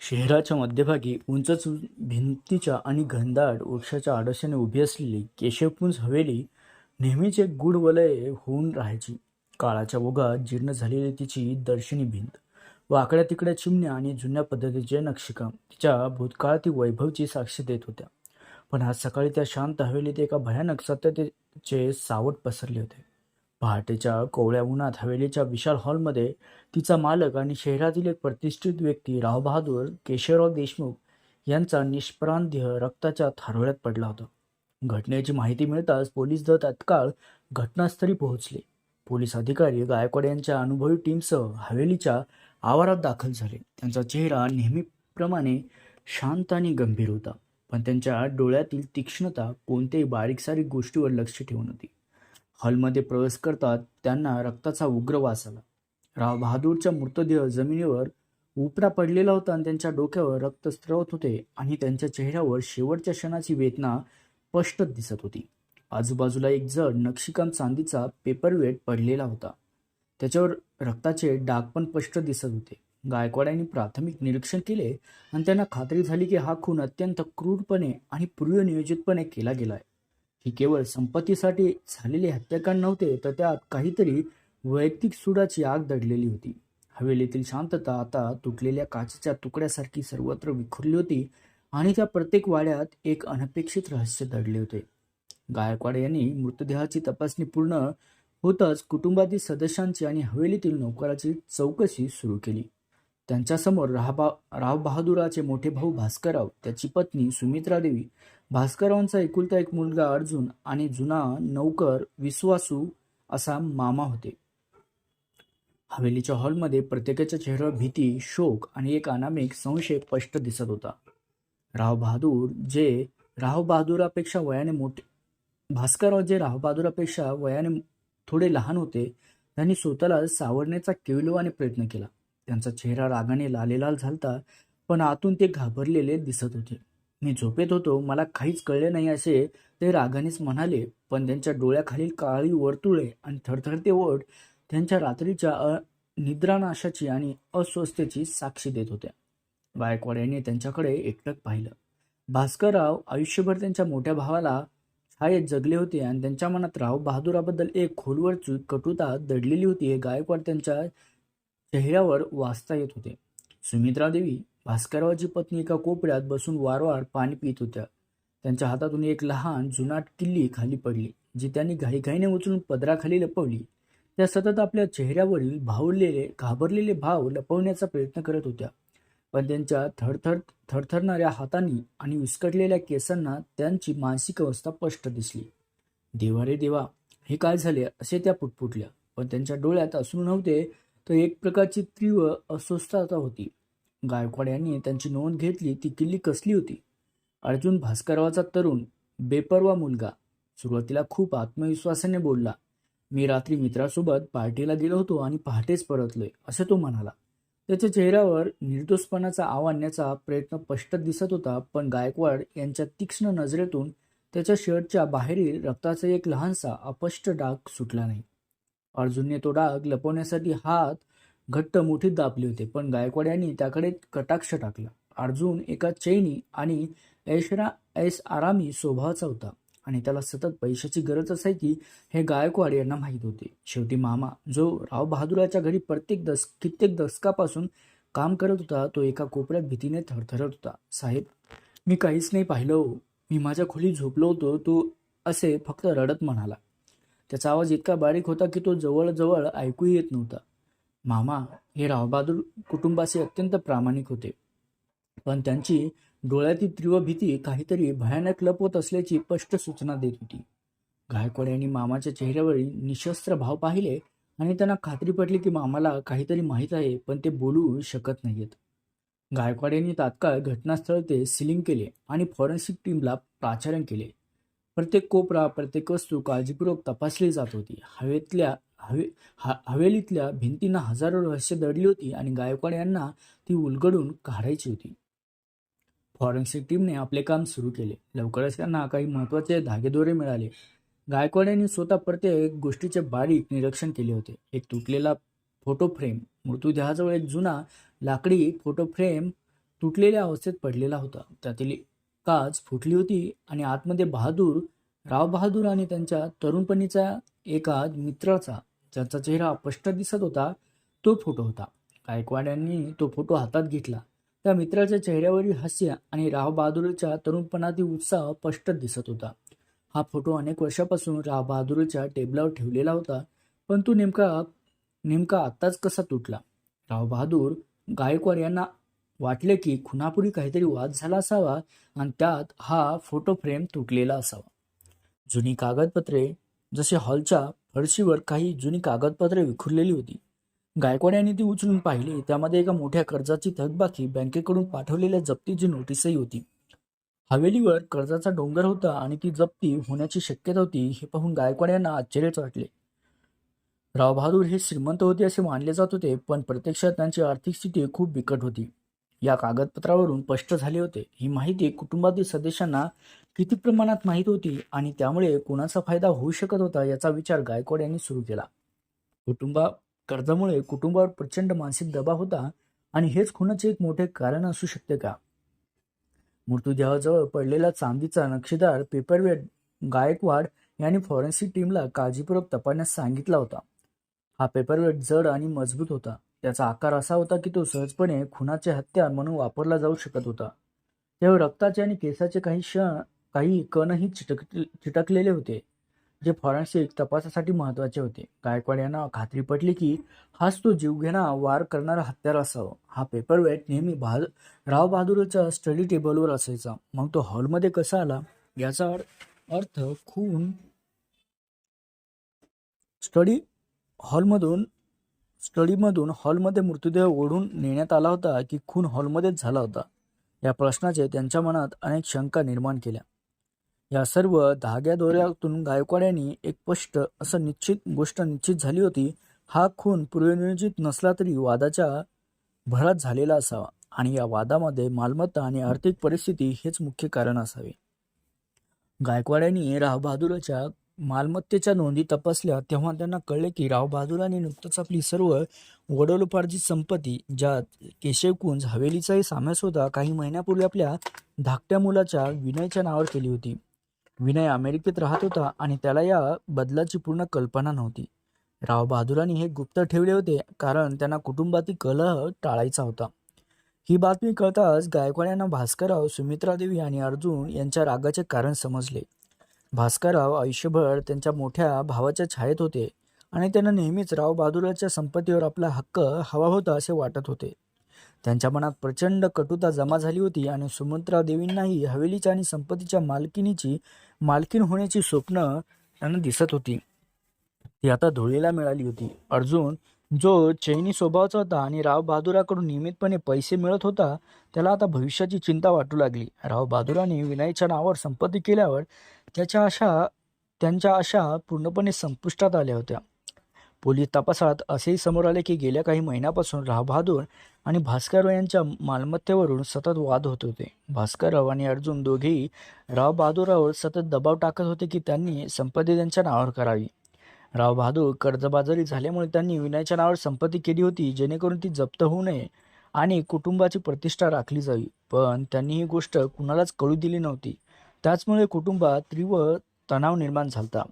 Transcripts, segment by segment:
शहराच्या मध्यभागी उंच भिंतीच्या आणि घनदाट वृक्षाच्या आडोशाने उभी असलेली केशवपुंज हवेली नेहमीच एक गूढ वलय होऊन राहायची. काळाच्या ओघात जीर्ण झालेली तिची दर्शनी भिंत वाकड्या तिकड्या चिमण्या आणि जुन्या पद्धतीचे नक्षीकाम तिच्या भूतकाळातील वैभवची साक्ष देत होत्या. पण आज सकाळी त्या शांत हवेलीत एका भयानक सत्यतेचे सावट पसरले होते. पहाटेच्या कोवळ्या उन्हात हवेलीच्या विशाल हॉलमध्ये तिचा मालक आणि शहरातील एक प्रतिष्ठित व्यक्ती रावबहादूर केशवराव देशमुख यांचा निष्प्राण रक्ताच्या थारोळ्यात पडला होता. घटनेची माहिती मिळताच पोलीस दल तत्काळ घटनास्थळी पोहोचले. पोलीस अधिकारी गायकवाड यांच्या अनुभवी टीमसह हवेलीच्या आवारात दाखल झाले. त्यांचा चेहरा नेहमीप्रमाणे शांत आणि गंभीर होता पण त्यांच्या डोळ्यातील तीक्ष्णता कोणत्याही बारीक सारीक गोष्टीवर लक्ष ठेवून होती. हॉलमध्ये प्रवेश करतात त्यांना रक्ताचा उग्र वास आला. राव बहादूरचा मृतदेह जमिनीवर उपरा पडलेला होता आणि त्यांच्या डोक्यावर रक्त स्त्रवत होते आणि त्यांच्या चेहऱ्यावर शेवटच्या क्षणाची वेदना स्पष्ट दिसत होती. आजूबाजूला एक जड नक्षीकाम चांदीचा पेपरवेट पडलेला होता. त्याच्यावर रक्ताचे डाग पण स्पष्ट दिसत होते. गायकवाड यांनी प्राथमिक निरीक्षण केले आणि त्यांना खात्री झाली की हा खून अत्यंत क्रूरपणे आणि पूर्वनियोजितपणे केला गेलाय. ही केवळ संपत्तीसाठी झालेले हत्याकांड नव्हते तर त्यात काहीतरी वैयक्तिक सुडाची आग दडलेली होती. हवेलीतील शांतता आता तुटलेल्या काचेच्या तुकड्यासारखी सर्वत्र विखुरली होती आणि त्या प्रत्येक वाड्यात एक अनपेक्षित रहस्य दडले होते. गायकवाड यांनी मृतदेहाची तपासणी पूर्ण होताच कुटुंबातील सदस्यांची आणि हवेलीतील नौकराची चौकशी सुरू केली. त्यांच्यासमोर राहबा राव बहादुराचे मोठे भाऊ भास्करराव त्याची पत्नी सुमित्रा देवी भास्कररावांचा एकुलता एक मुलगा अर्जुन आणि जुना नौकर विश्वासू असा मामा होते. हवेलीच्या हॉलमध्ये प्रत्येकाच्या चेहऱ्यावर भीती शोक आणि एक अनामिक संशय स्पष्ट दिसत होता. राव बहादूर जे राव बहादुरापेक्षा वयाने मोठे भास्करराव जे राव बहादुरापेक्षा वयाने थोडे लहान होते त्यांनी स्वतःला सावरण्याचा केविलवाने प्रयत्न केला. त्यांचा चेहरा रागाने लालेलाल झालता पण आतून ते घाबरलेले दिसत होते. मी झोपेत होतो मला काहीच कळले नाही असे ते रागानेच म्हणाले पण त्यांच्या डोळ्याखालील काळी वर्तुळे आणि थरथरते ओठ त्यांच्या रात्रीच्या निद्रानाशाची आणि अस्वस्थतेची साक्षी देत होत्या. गायकवाड यांनी त्यांच्याकडे एकटक पाहिलं. भास्करराव आयुष्यभर त्यांच्या मोठ्या भावाला छायेत जगले होते आणि त्यांच्या मनात राव बहादुराबद्दल एक खोलवर कटुता दडलेली होती. हे गायकवाड त्यांच्या चेहऱ्यावर वाचता येत होते. सुमित्रा देवी भास्कररावची पत्नी एका कोपऱ्यात बसून वारंवार पाणी पित होत्या. त्यांच्या हातातून एक लहान जुनाट किल्ली खाली पडली जी त्यांनी घाईघाईने उचलून पदराखाली लपवली. त्या सतत आपल्या चेहऱ्यावरील भावलेले घाबरलेले भाव लपवण्याचा प्रयत्न करत होत्या. पण त्यांच्या थरथर थरथरणाऱ्या हातांनी आणि विस्कटलेल्या केसांना त्यांची मानसिक अवस्था स्पष्ट दिसली. देवा रे देवा हे काय झाले? असे त्या पुटपुटल्या. पण त्यांच्या डोळ्यात असून नव्हते तर एक प्रकारची तीव्र अस्वस्थता होती. गायकवाड यांनी त्यांची नोंद घेतली ती किल्ली कसली होती? अर्जुन भास्करवाचा तरुण बेपरवा मुलगा सुरुवातीला खूप आत्मविश्वासाने बोलला मी रात्री मित्रासोबत पार्टीला गेलो होतो आणि पहाटेच परतलोय असं तो म्हणाला. त्याच्या चेहऱ्यावर निर्दोषपणाचा आव आणण्याचा प्रयत्न स्पष्ट दिसत होता पण गायकवाड यांच्या तीक्ष्ण नजरेतून त्याच्या शर्टच्या बाहेरील रक्ताचा एक लहानसा अपष्ट डाग सुटला नाही. अर्जुनने तो डाग लपवण्यासाठी हात घट्ट मुठीत दाबले होते पण गायकवाड यांनी त्याकडे कटाक्ष टाकला. अर्जुन एका चैनी आणि ऐशरा ऐस आरामी स्वभावाचा होता आणि त्याला सतत पैशाची गरज असायची हे गायकवाड यांना माहीत होते. शेवटी मामा जो राव बहादुराच्या घरी प्रत्येक दस कित्येक दशकापासून काम करत होता तो एका कोपऱ्यात भीतीने थरथरत होता. साहेब मी काहीच नाही पाहिलं हो. मी माझ्या खोली झोपलो होतो. तो असे फक्त रडत म्हणाला. त्याचा आवाज इतका बारीक होता की तो जवळजवळ ऐकूही येत नव्हता. मामा हे रावबहादूर कुटुंबाचे अत्यंत प्रामाणिक होते. पण त्यांची डोळ्यातील तीव्र भीती काहीतरी भयानक लपवत असल्याची स्पष्ट सूचना देत होती. गायकवाड यांनी मामाच्या चेहऱ्यावरील निशस्त्र भाव पाहिले आणि त्यांना खात्री पटली की मामाला काहीतरी माहीत आहे पण ते बोलू शकत नाहीत गायकवाड यांनी तात्काळ घटनास्थळ ते सिलिंग केले आणि फॉरेन्सिक टीमला प्राचारण केले. प्रत्येक कोपरा प्रत्येक वस्तू काळजीपूर्वक तपासली जात होती. हवेतल्या हवे हा हवेलीतल्या भिंतींना हजारो रहस्य दडली होती आणि गायकवाड यांना ती उलगडून काढायची होती. फॉरेन्सिक टीमने आपले काम सुरू केले. लवकरच त्यांना काही महत्त्वाचे धागेदोरे मिळाले. गायकवाड यांनी स्वतः प्रत्येक गोष्टीचे बारीक निरीक्षण केले होते. एक तुटलेला फोटो फ्रेम मृत्यूदेहाजवळ एक जुना लाकडी फोटो फ्रेम तुटलेल्या अवस्थेत पडलेला होता. त्यातील काच फुटली होती आणि आतमध्ये बहादूर राव बहादूर आणि त्यांच्या तरुणपणीचा एका मित्राचा ज्याचा चेहरा स्पष्ट दिसत होता तो फोटो होता. गायकवाड यांनी तो फोटो हातात घेतला. त्या मित्राच्या चेहऱ्यावरील हास्य आणि राव बहादूरच्या तरुणपणातील उत्साह स्पष्ट दिसत होता. हा फोटो अनेक वर्षापासून राव बहादूरच्या टेबलावर ठेवलेला होता पण तो नेमका नेमका आत्ताच कसा तुटला? राव बहादूर गायकवाड यांना वाटले की खुनापुरी काहीतरी वाद झाला असावा आणि त्यात हा फोटो फ्रेम तुटलेला असावा. जुनी कागदपत्रे जसे हॉलच्या फरशीवर काही जुनी कागदपत्रे विखुरलेली होती. गायकवाड यांनी ती उचलून पाहिली. त्यामध्ये एका मोठ्या कर्जाची थकबाकी बँकेकडून पाठवलेल्या जप्तीची नोटीसही होती. हवेलीवर कर्जाचा डोंगर होता आणि ती जप्ती होण्याची शक्यता होती हे पाहून गायकवाड यांना आश्चर्यच वाटले. रावबहादूर हे श्रीमंत होते असे मानले जात होते पण प्रत्यक्षात त्यांची आर्थिक स्थिती खूप बिकट होती. या कागदपत्रावरून स्पष्ट झाले होते. ही माहिती कुटुंबातील सदस्यांना किती प्रमाणात माहीत होती आणि त्यामुळे कोणाचा फायदा होऊ शकत होता याचा विचार गायकवाड यांनी सुरू केला. कुटुंबा कर्जामुळे कुटुंबावर प्रचंड मानसिक दबाव होता आणि हेच खुनाचे एक मोठे कारण असू शकते का? मृतदेहाजवळ पडलेला चांदीचा नक्षीदार पेपरवेट गायकवाड यांनी फॉरेन्सिक टीमला काळजीपूर्वक तपासण्यास सांगितला होता. हा पेपरवेट जड आणि मजबूत होता. त्याचा आकार असा होता की तो सहजपणे खुनाचे हत्यार म्हणून वापरला जाऊ शकत होता. तेव्हा रक्ताचे आणि केसाचे काही क्षण काही कणही चिटक चिटकलेले होते जे फॉरेन्सिक तपासासाठी महत्त्वाचे होते. गायकवाड यांना खात्री पटली की हाच तो जीवघेणा वार करणारा हत्यार असावा. हा पेपरवेट नेहमी बहाद राव बहादूरच्या स्टडी टेबलवर असायचा. मग तो हॉलमध्ये कसा आला? याचा अर्थ खून. स्टडी हॉलमधून स्टडीमधून हॉलमध्ये मृतदेह ओढून नेण्यात आला होता की खून हॉलमध्येच झाला होता या प्रश्नाचे त्यांच्या मनात अनेक शंका निर्माण केल्या. या सर्व धाग्यादोऱ्यातून गायकवाड यांनी एक स्पष्ट असं निश्चित गोष्ट निश्चित झाली होती हा खून पूर्वनियोजित नसला तरी वादाच्या भरात झालेला असावा आणि या वादामध्ये मालमत्ता आणि आर्थिक परिस्थिती हेच मुख्य कारण असावे. गायकवाड यांनी रावबहादूरच्या मालमत्तेच्या नोंदी तपासल्या तेव्हा त्यांना कळले की राव बहादुराने नुकतंच आपली सर्व वडलोपार्जित संपत्ती ज्यात केशवकुंज हवेलीचाही साम्यास होता काही महिन्यापूर्वी आपल्या धाकट्या मुलाच्या विनयच्या नावावर केली होती. विनय अमेरिकेत राहत होता आणि त्याला या बदलाची पूर्ण कल्पना नव्हती. राव बहादुरांनी हे गुप्त ठेवले होते कारण त्यांना कुटुंबातील कलह टाळायचा होता. ही बातमी कळताच गायकवाड यांना भास्करराव सुमित्रादेवी आणि अर्जुन यांच्या रागाचे कारण समजले. भास्करराव आयुष्यभर त्यांच्या मोठ्या भावाच्या छायेत होते आणि त्यांना नेहमीच राव बहादुराच्या संपत्तीवर आपला हक्क हवा होता असे वाटत होते. त्यांच्या मनात प्रचंड कटुता जमा झाली होती आणि सुमित्रा देवींनाही हवेलीच्या आणि संपत्तीच्या मालकिनीची मालकीन होण्याची स्वप्न त्यांना दिसत होती. ती आता धुळीला मिळाली होती. अर्जुन जो चैनी स्वभावाचा होता आणि राव बहादुराकडून नियमितपणे पैसे मिळत होता त्याला आता भविष्याची चिंता वाटू लागली. राव बहादुराने विनयच्या नावावर संपत्ती केल्यावर त्याच्या आशा त्यांच्या आशा पूर्णपणे संपुष्टात आल्या होत्या. पोलीस तपासात असेही समोर आले की गेल्या काही महिन्यापासून राव बहादूर आणि भास्करराव यांच्या मालमत्तेवरून सतत वाद होत होते. भास्करराव आणि अर्जुन दोघेही राव बहादुरावर सतत दबाव टाकत होते की त्यांनी संपत्ती त्यांच्या नावावर करावी. राव बहादूर कर्जबाजारी झाल्यामुळे त्यांनी विनयच्या नावावर संपत्ती केली होती जेणेकरून ती जप्त होऊ नये आणि कुटुंबाची प्रतिष्ठा राखली जावी. पण त्यांनी ही गोष्ट कुणालाच कळू दिली नव्हती. त्याचमुळे कुटुंबात तीव्र तणाव निर्माण झाला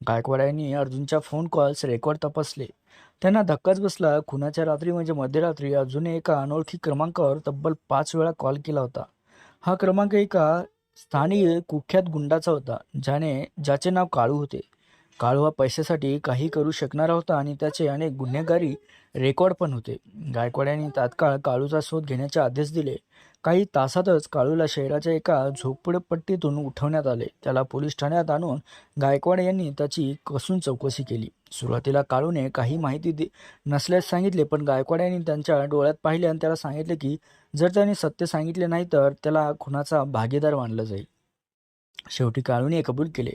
गायकवाड यांनी अर्जुनच्या फोन कॉल्स रेकॉर्ड तपासले. त्यांना धक्काच बसला. खुनाच्या रात्री म्हणजे मध्यरात्री अर्जुनने एका अनोळखी क्रमांकावर तब्बल पाच वेळा कॉल केला होता. हा क्रमांक एका स्थानिक कुख्यात गुंडाचा होता ज्याने ज्याचे नाव काळू होते. काळू हा पैशासाठी काही करू शकणारा होता आणि त्याचे अनेक गुन्हेगारी रेकॉर्ड पण होते. गायकवाड यांनी तात्काळ काळूचा शोध घेण्याचे आदेश दिले. काही तासातच काळूला शहराच्या एका झोपडपट्टीतून उठवण्यात आले. त्याला पोलीस ठाण्यात आणून गायकवाड यांनी त्याची कसून चौकशी केली. सुरुवातीला काळूने काही माहिती दे नसल्यास सांगितले पण गायकवाड यांनी त्यांच्या डोळ्यात पाहिले आणि त्याला सांगितले की जर त्याने सत्य सांगितले नाही तर त्याला खुनाचा भागीदार मानलं जाईल. शेवटी काळूने कबूल केले.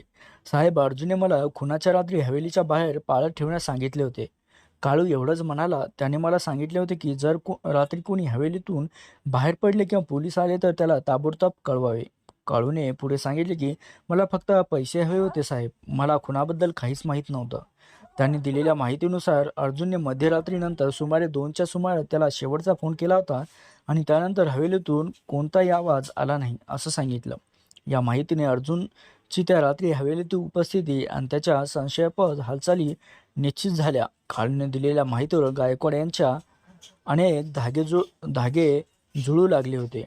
साहेब अर्जुने मला खुनाच्या रात्री हवेलीच्या बाहेर पाळत ठेवण्यास सांगितले होते. काळू एवढंच म्हणाला त्याने मला सांगितले होते की जर को रात्री कोणी हवेलीतून बाहेर पडले किंवा पोलीस आले तर त्याला ताबडतोब कळवावे. काळूने पुढे सांगितले की मला फक्त पैसे हवे होते साहेब. मला खुनाबद्दल काहीच माहीत नव्हतं. त्यांनी दिलेल्या माहितीनुसार अर्जुनने मध्यरात्रीनंतर सुमारे दोनच्या सुमारे त्याला शेवटचा फोन केला होता आणि त्यानंतर हवेलीतून कोणताही आवाज आला नाही असं सांगितलं. या माहितीने अर्जुनची त्या रात्री हवेलीतील उपस्थिती आणि त्याच्या संशयापद हालचाली निश्चित झाल्या. खालने दिलेल्या माहितीवर गायकवाड यांच्या अनेक धागे जु धागे जुळू लागले होते.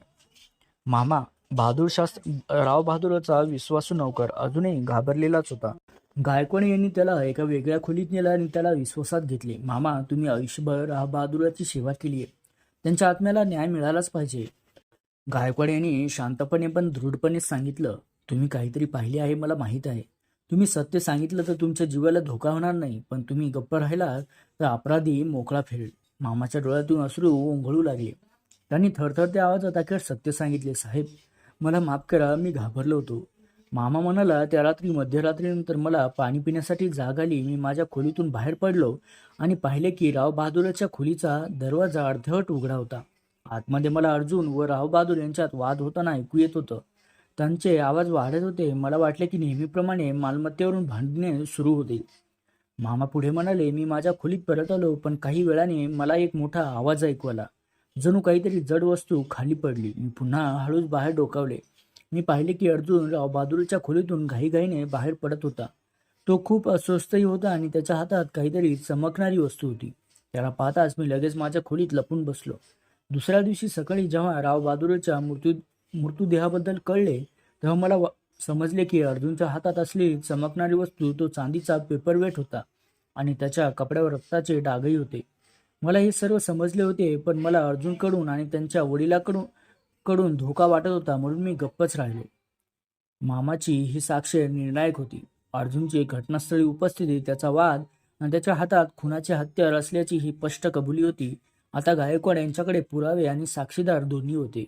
मामा बहादूर शास्त्र राव बहादूरचा विश्वासू नौकर अजूनही घाबरलेलाच होता. गायकवाड यांनी त्याला एका वेगळ्या खोलीत नेला आणि त्याला विश्वासात घेतले. मामा तुम्ही आयुष्यभर राव बहादूराची सेवा केली आहे. त्यांच्या आत्म्याला न्याय मिळालाच पाहिजे. गायकवाड यांनी शांतपणे पण दृढपणे सांगितलं तुम्ही काहीतरी पाहिले आहे मला माहीत आहे. तुम्ही सत्य सांगितलं तर तुमच्या जीवाला धोका होणार नाही पण तुम्ही गप्प राहिला तर अपराधी मोकळा फिरेल. मामाच्या डोळ्यातून अश्रू ओंघळू लागले. त्यांनी थरथरत्या आवाजात अखेर सत्य सांगितले साहेब मला माफ करा मी घाबरलो होतो. मामा म्हणाला त्या रात्री मध्यरात्रीनंतर मला पाणी पिण्यासाठी जाग आली. मी माझ्या खोलीतून बाहेर पडलो आणि पाहिले की राव बहादूरच्या खोलीचा दरवाजा अर्धवट उघडा होता. आतमध्ये मला अर्जुन व राव बहादूर यांच्यात वाद होताना ऐकू येत होतं. त्यांचे आवाज वाढत होते. मला वाटले की नेहमीप्रमाणे मालमत्तेवरून भांडणे सुरू होते. मामा पुढे म्हणाले मी माझ्या खोलीत परत आलो पण काही वेळाने मला एक मोठा आवाज ऐकू आला. जणू काहीतरी जड वस्तू खाली पडली. मी पुन्हा हळूच बाहेर डोकावले. मी पाहिले की अर्जुन राव बहादूरच्या खोलीतून घाईघाईने बाहेर पडत होता. तो खूप अस्वस्थही होता आणि त्याच्या हातात काहीतरी चमकणारी वस्तू होती. त्याला पाहताच मी लगेच माझ्या खोलीत लपून बसलो. दुसऱ्या दिवशी सकाळी जेव्हा रावबहादूरच्या मृत्यू मृत्यूदेहाबद्दल कळले तेव्हा मला समजले की अर्जुनच्या हातात असलेली चमकणारी वस्तू तो चांदीचा पेपरवेट होता आणि त्याच्या कपड्यावर रक्ताचे डागही होते. मला हे सर्व समजले होते पण मला अर्जुनकडून आणि त्यांच्या वडिलाकडून कडून धोका वाटत होता म्हणून मी गप्पच राहिलो. मामाची ही साक्ष निर्णायक होती. अर्जुनची घटनास्थळी उपस्थिती त्याचा वाद आणि त्याच्या हातात खुनाचे हत्यार असल्याची ही स्पष्ट कबुली होती. आता गायकवाड यांच्याकडे पुरावे आणि साक्षीदार दोन्ही होते.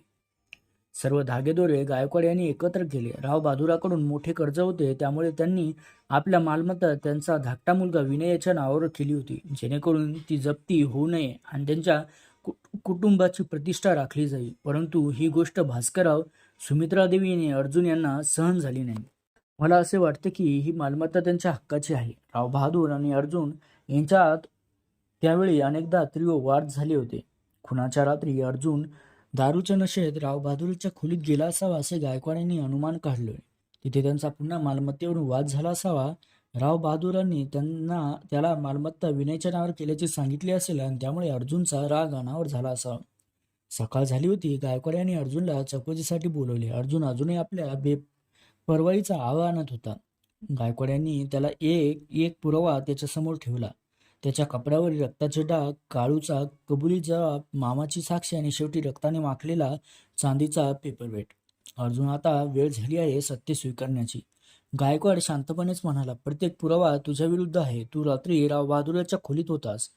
सर्व धागेदोरे गायकवाड यांनी एकत्र केले. राव बहादुराकडून मोठे कर्ज होते त्यामुळे त्यांनी आपल्या मालमत्ता त्यांचा धाकटा मुलगा विनय याच्या नावावर केली होती. जेणेकरून ती जप्ती होऊ नये आणि त्यांच्या कुटुंबाची प्रतिष्ठा राखली जाईल. परंतु ही गोष्ट भास्करराव सुमित्रादेवी आणि अर्जुन यांना सहन झाली नाही. मला असे वाटते की ही मालमत्ता त्यांच्या हक्काची आहे. राव बहादूर आणि अर्जुन यांच्यात त्यावेळी अनेकदा तीव्र वाद झाले होते. खुनाच्या रात्री अर्जुन दारूच्या नशेत राव बहादूरच्या खोलीत गेला असावा असे गायकवाडांनी अनुमान काढले. तिथे त्यांचा पुन्हा मालमत्तेवरून वाद झाला असावा राव बहादूरांनी त्यांना त्याला मालमत्ता विनयच्या नावावर केल्याचे सांगितले असेल आणि त्यामुळे अर्जुनचा राग अनावर झाला असावा. सकाळ झाली होती गायकवाड यांनी अर्जुनला चौकशीसाठी बोलवले. अर्जुन अजूनही आपल्या बेपरवाईचा आवा आणत होता. गायकवाड यांनी त्याला एक एक पुरावा त्याच्यासमोर ठेवला. त्याच्या कपड्यावरील रक्ताचे डाग काळूचा कबुली जबाब मामाची साक्षी आणि शेवटी रक्ताने माखलेला चांदीचा पेपरवेट अर्जुन आता वेळ झाली आहे सत्य स्वीकारण्याची. गायकवाड शांतपणेच म्हणाला प्रत्येक पुरावा तुझ्या विरुद्ध आहे. तू रात्री राव बहादूरच्या खोलीत होतास.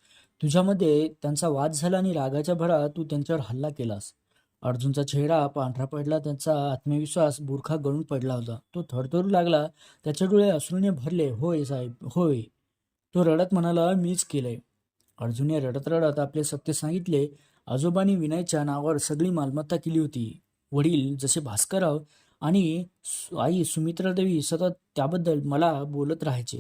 तुझ्यामध्ये त्यांचा वाद झाला आणि रागाच्या भरात तू त्यांच्यावर हल्ला केलास. अर्जुनचा चेहरा पांढरा पडला त्यांचा आत्मविश्वास बुरखा गळून पडला होता. तो थरथरू लागला त्याचे डोळे अश्रूने भरले. होय साहेब होय. तो रडत म्हणाला मीच केलंय. अर्जुनने रडत रडत आपले सत्य सांगितले. आजोबांनी विनयच्या नावावर सगळी मालमत्ता केली होती. वडील जसे भास्करराव आणि सु- आई सुमित्रादेवी सतत त्याबद्दल मला बोलत राहायचे.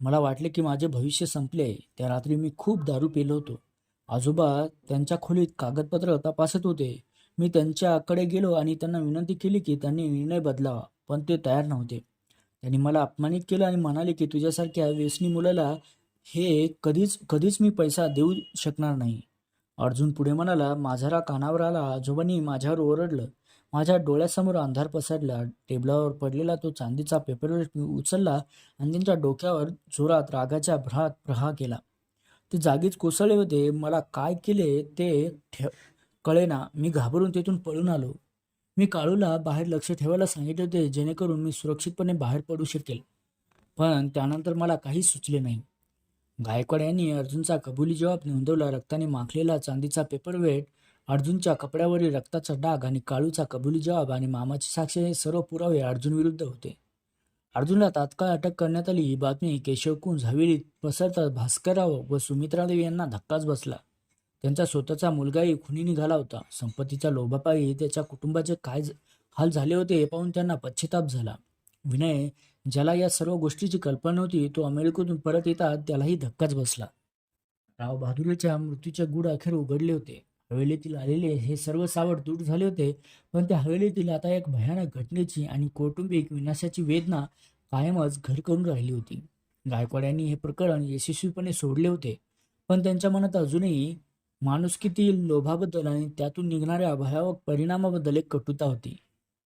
मला वाटले की माझे भविष्य संपले. त्या रात्री मी खूप दारू पेलो होतो. आजोबा त्यांच्या खोलीत कागदपत्र तपासत होते. मी त्यांच्याकडे गेलो आणि त्यांना विनंती केली की त्यांनी निर्णय बदलावा पण ते तयार नव्हते. त्यांनी मला अपमानित केलं आणि म्हणाले की तुझ्यासारख्या व्यसनी मुलाला हे कधीच कधीच मी पैसा देऊ शकणार नाही. अर्जुन पुढे म्हणाला माझारा कानावर आला आजोबांनी माझ्यावर ओरडलं. माझ्या डोळ्यासमोर अंधार पसरला टेबलावर पडलेला तो चांदीचा पेपरवेट मी उचलला आणि त्यांच्या डोक्यावर जोरात रागाच्या भ्रात प्रहा केला. ते जागीच कोसळले होते. मला काय केले ते ठे कळेना. मी घाबरून तेथून पळून आलो. मी काळूला बाहेर लक्ष ठेवायला सांगितले होते जेणेकरून मी सुरक्षितपणे बाहेर पडू शकेल. पण त्यानंतर मला काही सुचले नाही. गायकवाड यांनी अर्जुनचा कबुली जवाब नोंदवला. रक्ताने माखलेला चांदीचा पेपरवेट अर्जुनच्या कपड्यावरील रक्ताचा डाग आणि काळूचा कबुली जवाब आणि मामाची साक्ष हे सर्व पुरावे अर्जुन विरुद्ध होते. अर्जुनला तात्काळ अटक करण्यात आली. ही बातमी केशवकुंज हवेलीत पसरताच भास्करराव व सुमित्रादेवी यांना धक्काच बसला. त्यांचा स्वतःचा मुलगाही खुनी निघाला होता. संपत्तीच्या लोभापायी त्याच्या कुटुंबाचे काय हाल झाले होते हे पाहून त्यांना पश्चिताप झाला. विनय ज्याला या सर्व गोष्टीची कल्पना नव्हती तो अमेरिकेतून परत येतात त्यालाही धक्काच बसला. राव बहादुरीच्या मृत्यूचे गुड अखेर उघडले होते. हवेलीतील आलेले हे सर्व सावट दूर झाले होते पण त्या हवेलीतील आता एक भयानक घटनेची आणि कौटुंबिक विनाशाची वेदना कायमच घर करून राहिली होती. गायकवाड यांनी हे प्रकरण यशस्वीपणे सोडले होते पण त्यांच्या मनात अजूनही माणुसकीतील लोभाबद्दल आणि त्यातून निघणाऱ्या भयावक परिणामाबद्दल एक कटुता होती.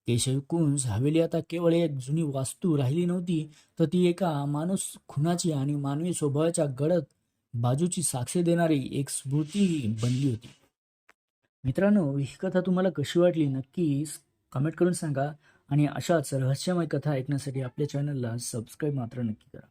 केशव कुंज हवेली आता केवळ एक जुनी वास्तू राहिली नव्हती तर ती एका माणूस खुनाची आणि मानवी स्वभावाच्या गडद बाजूची साक्ष देणारी एक स्मृती बनली होती. मित्रांनो ही कथा तुम्हाला कशी वाटली नक्की कमेंट करून सांगा आणि अशाच रहस्यमय कथा ऐकण्यासाठी आपल्या चॅनलला सबस्क्राईब मात्र नक्की करा.